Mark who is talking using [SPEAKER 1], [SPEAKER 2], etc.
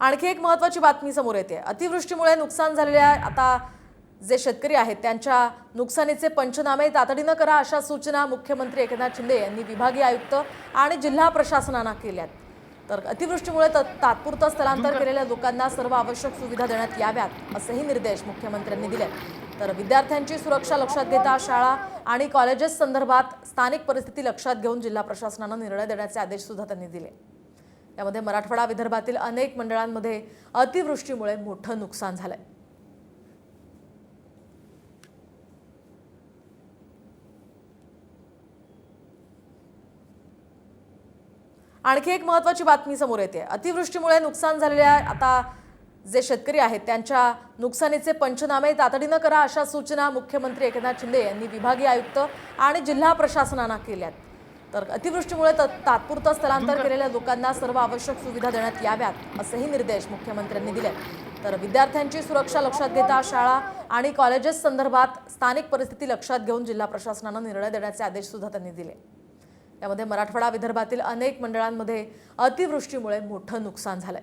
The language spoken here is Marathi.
[SPEAKER 1] आणखी एक महत्वाची बातमी समोर येते. अतिवृष्टीमुळे नुकसान झालेल्या आता जे शेतकरी आहेत त्यांच्या नुकसानीचे पंचनामे तातडीनं करा अशा सूचना मुख्यमंत्री एकनाथ शिंदे यांनी विभागीय आयुक्त आणि जिल्हा प्रशासनाला केल्यात. तर अतिवृष्टीमुळे तात्पुरतं स्थलांतर केलेल्या लोकांना सर्व आवश्यक सुविधा देण्यात याव्यात असेही निर्देश मुख्यमंत्र्यांनी दिले तर विद्यार्थ्यांची सुरक्षा लक्षात घेता शाळा आणि कॉलेजेस संदर्भात स्थानिक परिस्थिती लक्षात घेऊन जिल्हा प्रशासनानं निर्णय देण्याचे आदेश सुद्धा त्यांनी दिले. यामध्ये मराठवाडा विदर्भातील अनेक मंडळांमध्ये अतिवृष्टीमुळे मोठं नुकसान झालंय. आणखी एक महत्वाची बातमी समोर येते. अतिवृष्टीमुळे नुकसान झालेल्या आता जे शेतकरी आहेत त्यांच्या नुकसानीचे पंचनामे तातडीनं करा अशा सूचना मुख्यमंत्री एकनाथ शिंदे यांनी विभागीय आयुक्त आणि जिल्हा प्रशासनाला केल्यात. तर अतिवृष्टीमुळे तात्पुरतं स्थलांतर केलेल्या लोकांना सर्व आवश्यक सुविधा देण्यात याव्यात असेही निर्देश मुख्यमंत्र्यांनी दिले. तर विद्यार्थ्यांची सुरक्षा लक्षात घेता शाळा आणि कॉलेजेस संदर्भात स्थानिक परिस्थिती लक्षात घेऊन जिल्हा प्रशासनानं निर्णय देण्याचे आदेश सुद्धा त्यांनी दिले. यामध्ये मराठवाडा विदर्भातील अनेक मंडळांमध्ये अतिवृष्टीमुळे मोठं नुकसान झालंय.